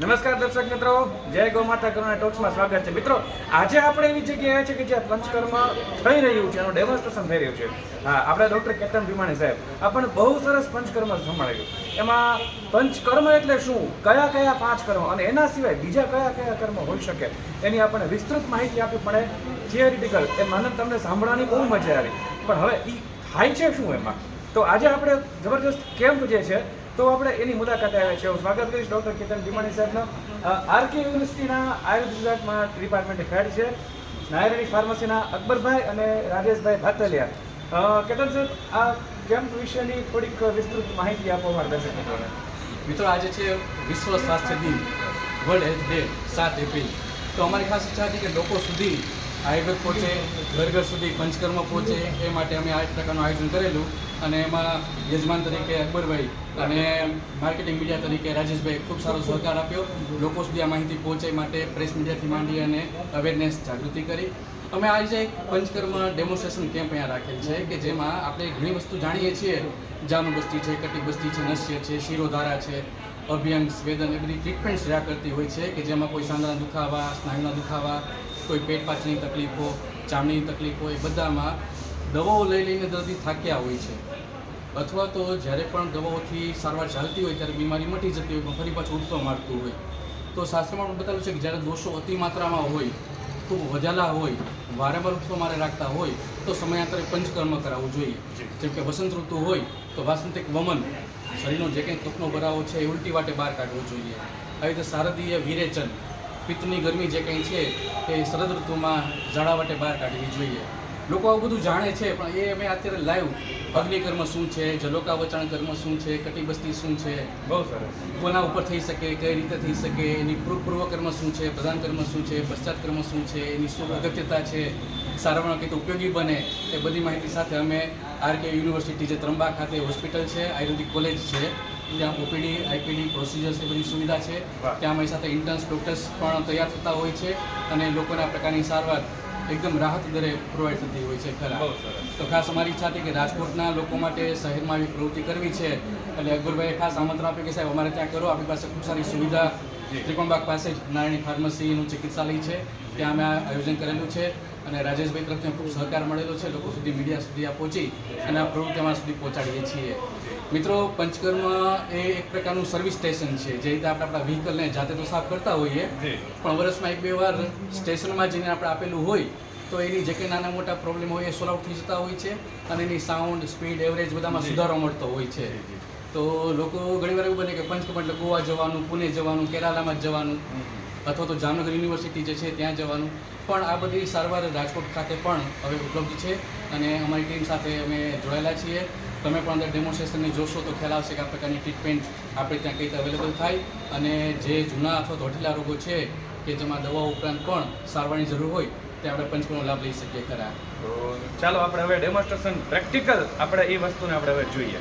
નમસ્કાર દર્શક મિત્રો, જય ગૌ માતા કરુણા ટોક્સમાં સ્વાગત છે. મિત્રો, આજે આપણે એવી જગ્યાએ છે કે જ્યાં પંચકર્મ થઈ રહ્યું છે એનું ડેમોન્સ્ટ્રેશન થઈ રહ્યું છે. હા, આપણા ડૉક્ટર કેતન ભીમાણી સાહેબ, આપણને બહુ સરસ પંચકર્મ સંભાળ્યું. એમાં પંચકર્મ એટલે શું? કયા કયા પાંચ કર્મ? અને એના સિવાય બીજા કયા કયા કર્મ હોઈ શકે? એની આપણને વિસ્તૃત માહિતી આપવી પડે. થિયરિટિકલ એ મને તમને સાંભળવાની બહુ મજા આવી. પણ હવે એ થાય છે શું એમાં? તો આજે આપણે જબરજસ્ત કેમ્પ જે છે તો આપણે એની મુલાકાતે આવ્યા છે સ્વાગત કરીશ ડૉક્ટર કેતન ભીમાણી સાહેબનો. આરકે યુનિવર્સિટીના આયુર્વેદ વિભાગમાં ડિપાર્ટમેન્ટ હેડ છે, નાયરણી ફાર્મસીના અકબરભાઈ અને રાજેશભાઈ ભાતલિયા. કેતન સાહેબ, આ કેમ્પ વિશેની થોડીક વિસ્તૃત માહિતી આપો અમારા દર્શક મિત્રોને મિત્રો, આજે છે વિશ્વ સ્વાસ્થ્ય દિન વર્લ્ડ હેલ્થ ડે સાત એપ્રિલ. તો અમારી ખાસ ઈચ્છા હતી કે લોકો સુધી આયુર્વેદ પહોંચે ઘર ઘર સુધી પંચકર્મ પહોંચે, એ માટે અમે આ પ્રકારનું આયોજન કરેલું. અને એમાં યજમાન તરીકે અકબરભાઈ અને માર્કેટિંગ મીડિયા તરીકે રાજેશભાઈ ખૂબ સારો સહકાર આપ્યો. લોકો સુધી આ માહિતી પહોંચે માટે પ્રેસ મીડિયાથી માંડી અને અવેરનેસ જાગૃતિ કરી. અમે આજે એક પંચકર્મ ડેમોન્સ્ટ્રેશન કેમ્પ અહીંયા રાખેલ છે, કે જેમાં આપણે ઘણી વસ્તુ જાણીએ છીએ. જાનુ બસ્તી છે કટી બસ્તી છે, નસ્ય છે, શિરોધારા છે, અભ્યંગ, સ્વેદન, એ બધી ટ્રીટમેન્ટ્સ રહ્યા કરતી હોય છે, કે જેમાં કોઈ સાંધાના દુખાવા, સ્નાયુના દુખાવા કોઈ પેટ પાછળની તકલીફો ચામડીની તકલીફો એ બધામાં દવાઓ લઈ લઈને દર્દી થાક્યા હોય છે. અથવા તો જ્યારે પણ દવાઓથી સારવાર ચાલતી હોય ત્યારે બીમારી મટી જતી હોય પણ ફરી પાછું ઉડતો મારતું હોય. તો શાસ્ત્રમાં પણ બતાવ્યું છે કે જ્યારે દોષો અતિ માત્રામાં હોય ખૂબ વધેલા હોય વારંવાર ઉઠવા મારે રાખતા હોય તો સમયાંતરે પંચકર્મ કરાવવું જોઈએ. જેમ કે વસંત ઋતુ હોય તો વાસંતિક વમન. શરીરનો જે કંઈ કફનો ભરાવો છે એ ઉલટી વાટે બહાર કાઢવો જોઈએ. આવી રીતે શારદીય વિરેચન પિત્તની ગરમી જે કંઈ છે એ શરદ ઋતુમાં જળાવટે બહાર કાઢવી જોઈએ. લોકો આવું બધું જાણે છે પણ એ અમે અત્યારે લાઈવ અગ્નિકર્મ શું છે જલોકાવચણ કર્મ શું છે કટિબસ્તી શું છે? બહુ સરસ. કોના ઉપર થઈ શકે કઈ રીતે થઈ શકે એની પૂર્વ કર્મ શું છે પ્રધાન કર્મ શું છે પશ્ચાત કર્મ શું છે એની શું અગત્યતા છે સારવાર કઈ ઉપયોગી બને એ બધી માહિતી સાથે અમે આરકે યુનિવર્સિટી જે ત્રંબા ખાતે હોસ્પિટલ છે આયુર્વેદિક કોલેજ છે ત્યાં ઓપીડી આઈપીડી પ્રોસિજર્સ એ બધી સુવિધા છે. ત્યાં અમારી સાથે ઇન્ટર્ન્સ ડૉક્ટર્સ પણ તૈયાર થતા હોય છે અને લોકોને આ પ્રકારની સારવાર એકદમ રાહત દરે પ્રોવાઈડ થતી હોય છે ખરા. તો ખાસ અમારી ઈચ્છા હતી કે રાજકોટના લોકો માટે શહેરમાં આવી પ્રવૃત્તિ કરવી છે. એટલે અકબરભાઈએ ખાસ આમંત્રણ આપ્યું કે સાહેબ અમારે ત્યાં કરો. આપણી પાસે ખૂબ સારી સુવિધા ત્રિકોણબાગ પાસે જ નારાયણી ફાર્મસીનું ચિકિત્સાલય છે. ત્યાં અમે આ આયોજન કરેલું છે અને રાજેશભાઈ તરફથી ખૂબ સહકાર મળેલો છે. લોકો સુધી મીડિયા સુધી આ પહોંચી અને આ પ્રવૃત્તિ અમારા સુધી પહોંચાડીએ છીએ. મિત્રો પંચકર્મ એ એક પ્રકારનું સર્વિસ સ્ટેશન છે. જે રીતે આપણે આપણા વ્હીકલને જાતે તો સાફ કરતા હોઈએ પણ વર્ષમાં એક બે વાર સ્ટેશનમાં જઈને આપણે આપેલું હોય તો એની જે કંઈ નાના મોટા પ્રોબ્લેમ હોય એ સોલ્વ આઉટ થઈ જતા હોય છે અને એની સાઉન્ડ સ્પીડ એવરેજ બધામાં સુધારો મળતો હોય છે. તો લોકો ઘણીવાર એવું બને કે પંચકર્મ એટલે ગોવા જવાનું પુણે જવાનું કેરાલામાં જવાનું અથવા તો જામનગર યુનિવર્સિટી જે છે ત્યાં જવાનું. પણ આ બધી સારવાર રાજકોટ ખાતે પણ હવે ઉપલબ્ધ છે અને અમારી ટીમ સાથે અમે જોડાયેલા છીએ. તમે પણ અંદર ડેમોન્સ્ટ્રેશનને જોશો તો ખ્યાલ આવશે કે આ પ્રકારની ટ્રીટમેન્ટ આપણે ત્યાં કઈ રીતે અવેલેબલ થાય. અને જે જૂના અથવા ધોઠેલા રોગો છે કે જેમાં દવાઓ ઉપરાંત પણ સારવારની જરૂર હોય તે આપણે પંચકર્મનો લાભ લઈ શકીએ ખરા. તો ચાલો આપણે હવે ડેમોન્સ્ટ્રેશન પ્રેક્ટિકલ આપણે એ વસ્તુને આપણે હવે જોઈએ.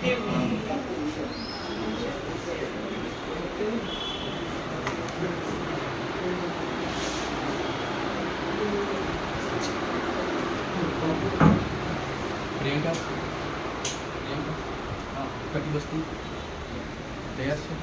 પ્રિયંકા હા વસ્તુ તૈયાર છે?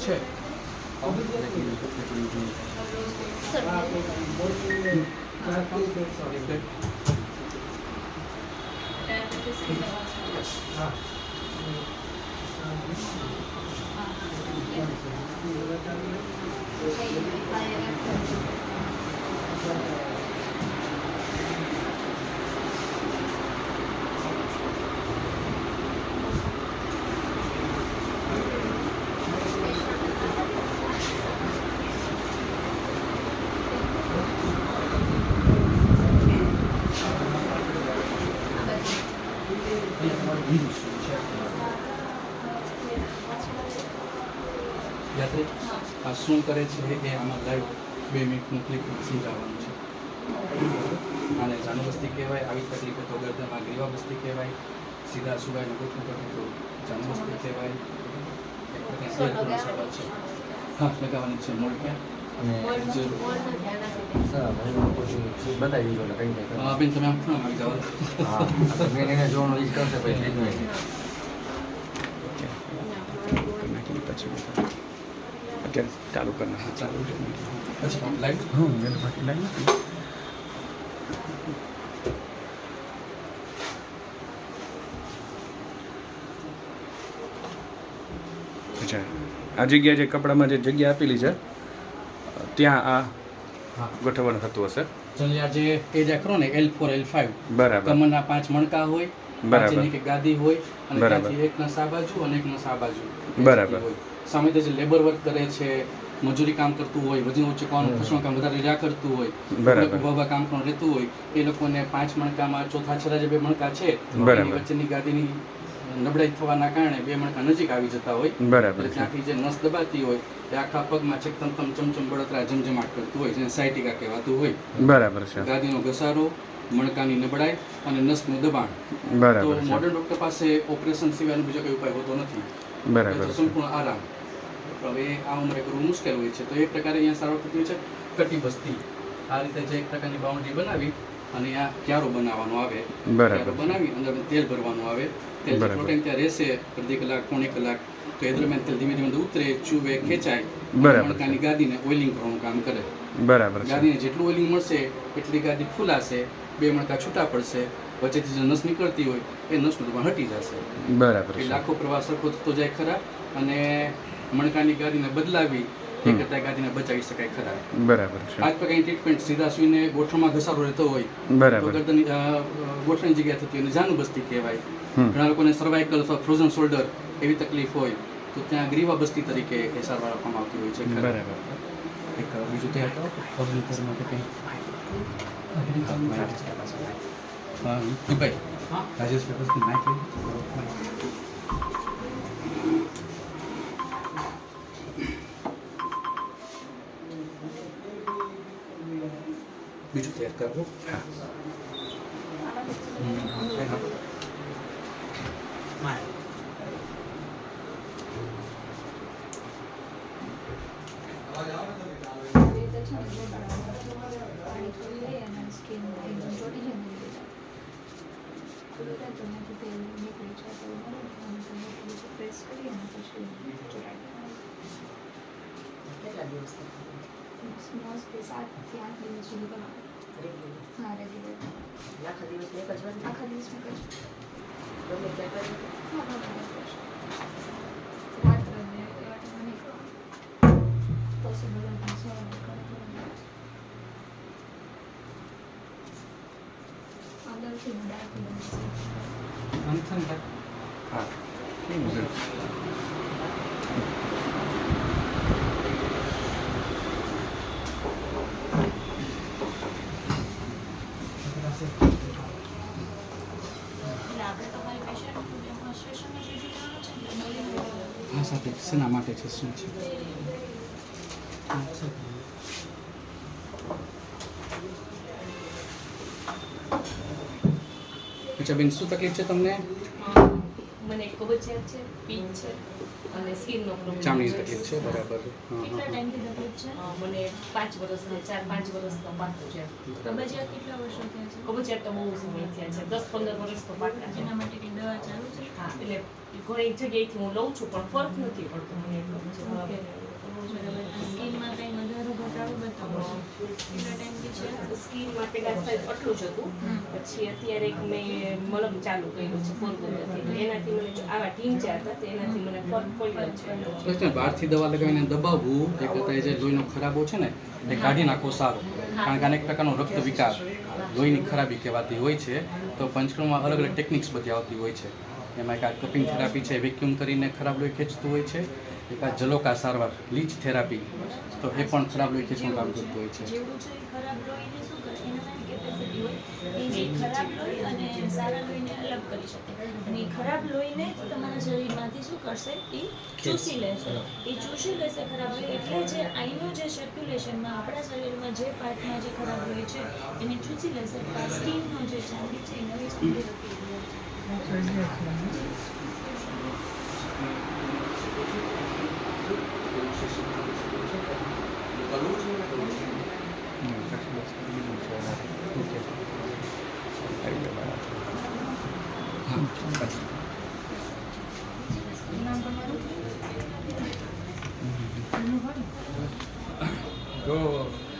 છે યાત્રી આ શું કરે છે એ આમાં લાઈવ બે મિનિટનું ક્લિપ સમજાવવાનું છે. આને જાનુબસ્તી કહેવાય આવી તકલીફ તો ગરદામાં ગ્રીવા બસ્તી કહેવાય સીધા સુવાયનું ગોઠવું કરે તો કહેવાય. શેર પૂર્ણ છે. હા લગાવવાની છે મૂળ ક્યાં? અને બેન તમે આમ આવી જાઓ જોવાનું ઈચ્છા કરશે પછી બીજું નહીં નાખીને પછી લાઈન નથી અચ્છા આ જગ્યા જે કપડામાં જે જગ્યા આપેલી છે ત્યાં આ ગોઠવણ હતું હશે? જે એરિયા આખરો ને એલ ફોર એલ ફાઈવ બરાબર. કમરના પાંચ મણકા હોય બરાબર. ગાદી હોય અને બરાબર. એકના આ બાજુ અને એક નસ આ બાજુ બરાબર. સામે જે લેબર વર્ક કરે છે મજૂરી કામ કરતું હોય વજન ઉચકવાનું ખસવાનું કામ વધારે રહ્યા કરતું હોય ઊભા કામ પણ રહેતું હોય એ લોકોને પાંચ મણકામાં ચોથા છેલ્લા જે બે મણકા છે વચ્ચેની ગાદીની નબળાઈ થવાના કારણે બે મણકા નજીક આવી જતા હોય. બરાબર ત્યાંથી જે નસ દબાતી હોય એ આખા પગમાં છેક તમ ચમચમ બળતરા જમજમાટ કરતું હોય જેને સાયટિકા કહેવાતું હોય. બરાબર છે. ગાદીનો ઘસારો મણકાની નબળાઈ અને નસનું દબાણ. બરાબર મોડર્ન ડોક્ટર પાસે ઓપરેશન સિવાયનો બીજો કોઈ ઉપાય હોતો નથી. બરાબર સંપૂર્ણ આરામ. હવે આ ઉંમરે કરવું મુશ્કેલ હોય છે. તો એ પ્રકારે અહીંયા સારવાર થતી હોય છે કટી બસ્તી આ રીતે જે એક પ્રકારની બાઉન્ડ્રી બનાવી અને અહીંયા ક્યારો બનાવવાનો આવે. ક્યારો બનાવી અંદર તેલ ભરવાનું આવે. તેલ બરાબર. ત્યાં રહેશે અડધી કલાક પોણી કલાક તો એ દરમિયાન તેલ ધીમે ધીમે ઉતરે ચૂવે ખેંચાય. બરાબર. ગાદીને ઓઇલિંગ કરવાનું કામ કરે. બરાબર ગાદીને જેટલું ઓઇલિંગ મળશે એટલી ગાદી ફૂલાશે બે મણકા છૂટા પડશે વચ્ચેથી જે નસ નીકળતી હોય એ નસનું દબાણ હટી જશે. બરાબર એટલે આખો પ્રવાસ સરખો થતો જાય ખરા. અને મણકાની ગાદીને બદલાવી એ કરતાં ગાદીને બચાવી શકાય ખરા. બરાબર છે. આજ પ્રકારની ટ્રીટમેન્ટ સીધા સુઈને ગોઠણમાં ઘસારો રહેતો હોય તો બરાબર ગરદનની ગોઠણની જગ્યા થતી હોય અને જાનું બસ્તી કહેવાય. ઘણા લોકોને સર્વાઇકલ અથવા ફ્રોઝન શોલ્ડર એવી તકલીફ હોય તો ત્યાં ગ્રીવા બસ્તી તરીકે એ સારવાર આપવામાં આવતી હોય છે બરાબર. એક બીજું તે ફર્નિચર માટે કંઈ? હા ભાઈ. રાજેશ પેપર્સની માહિતી અને તમે થોડી રીતે પ્રેસ કરી અને પછી દિવસ મોસ્ટલી સાતથી આઠ દિવસ સુધી બનાવો હા આખા દિવસ એક જ વાર આખા દિવસમાં કશું ગમે ત્યાં કરી હા બરાબર કશું રાત્રે ને એવા ટાઈમે નહીં કરવાનું પોસિબલ હોય પણ સવારે કરવાનું અંદરથી ડાર્ક બનશે અંથન થાય હા કેવું છે? એટલે આપણે તમારી પેશન્ટનું ડેમોન્સ્ટ્રેશન જ વીડિયો કરવાનો છે ને બોલી આ સાથે શેના માટે છે શું છે? અચ્છા બેન શું તકલીફ છે તમને? મને કબજિયાત છે પીન છે અને સ્કિનનો પ્રોબ્લેમ ચામડીની તકલીફ છે બરાબર. કેટલા ટાઈમથી તકલીફ છે? મને પાંચ વર્ષથી ચાર પાંચ વર્ષનો પાટો છે. કબજિયાત કેટલા વર્ષો થયા છે? કબજિયાત તો બહુ સમય થયા છે દસ પંદર વર્ષ તો પાકા છે. એના માટે કે દવા ચાલુ છે? હા એટલે ઘણી જગ્યાએથી હું લઉં છું પણ ફરક નથી પડતો મને એટલો સ્કિનમાં સાહેબ આટલું જ હતું પછી અત્યારે એક મેં મલમ ચાલુ કર્યું છે ફોરગોથી એનાથી મને આવા ટીંચા હતા તો એનાથી મને ફરક પડ્યો છે તો છે ને બહારથી દવા લગાવીને દબાવવું એ કરતાં જે લોહીનો ખરાબો છે ને એ કાઢી નાખો સારો કારણ કે અનેક પ્રકારનો રક્ત વિકાર લોહીની ખરાબી કહેવાતી હોય છે તો પંચકર્મમાં અલગ અલગ ટેકનિક્સ બધી આવતી હોય છે એમાં એક આ કપિંગ થેરાપી છે વેક્યુમ કરીને ખરાબ લોહી ખેંચતું હોય છે એક આ જલોકા સારવાર લીચ થેરાપી તો એ પણ ખરાબ લોહી ખેંચવાનું કામ કરતું હોય છે. ખરાબ લોહીને તમારા શરીરમાંથી શું કરશે? એ ચૂસી લેશે. એ ચૂસી લેશે ખરાબ લોહી એટલે જે આઈનું જે સર્ક્યુલેશનમાં આપણા શરીરમાં જે પાર્ટમાં જે ખરાબ લોહી છે એને ચૂસી લેશે. તો જે છે એ નવી તો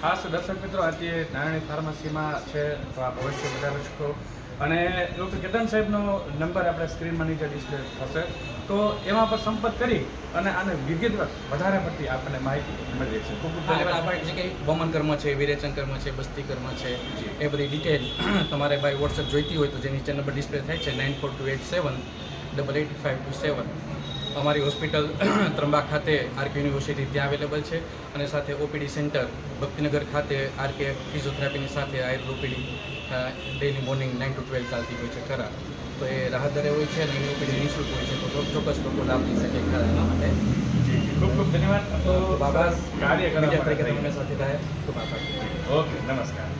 ખાસ દર્શક મિત્રો આજે નારાયણી ફાર્મસીમાં છે તો આ ભવિષ્ય બધા શકો અને ડૉક્ટર કેતન સાહેબનો નંબર આપણે સ્ક્રીનમાં નીચે ડિસ્પ્લે થશે તો એમાં પર સંપર્ક કરી અને આને વિગતવાર વધારે પડતી આપણને માહિતી મળી છે. ખૂબ ખૂબ ધન્યવાદ. આપણે જે કંઈ વમન કર્મ છે વિરેચન કર્મ છે બસ્તી કર્મ છે એ બધી ડિટેલ તમારે બાય વોટ્સએપ જોઈતી હોય તો જે નીચે નંબર ડિસ્પ્લે થાય છે nine four two eight seven double eight five two seven અમારી હોસ્પિટલ ત્રંબા ખાતે આરકે યુનિવર્સિટી ત્યાં અવેલેબલ છે અને સાથે ઓપીડી સેન્ટર ભક્તિનગર ખાતે આરકે ફિઝિયોથેરાપીની સાથે Ayurveda OPD daily morning nine to twelve ચાલતી હોય છે ખરા. તો એ રાહત દરે હોય છે અને એની નિઃશુલ્ક હોય છે તો ચોક્કસ લોકો લાભ લઈ શકે ખરા એના માટે. ખૂબ ખૂબ ધન્યવાદ. તો બાબા કાર્ય કરવા માટે સાથે થાય. તો બાબા. ઓકે નમસ્કાર.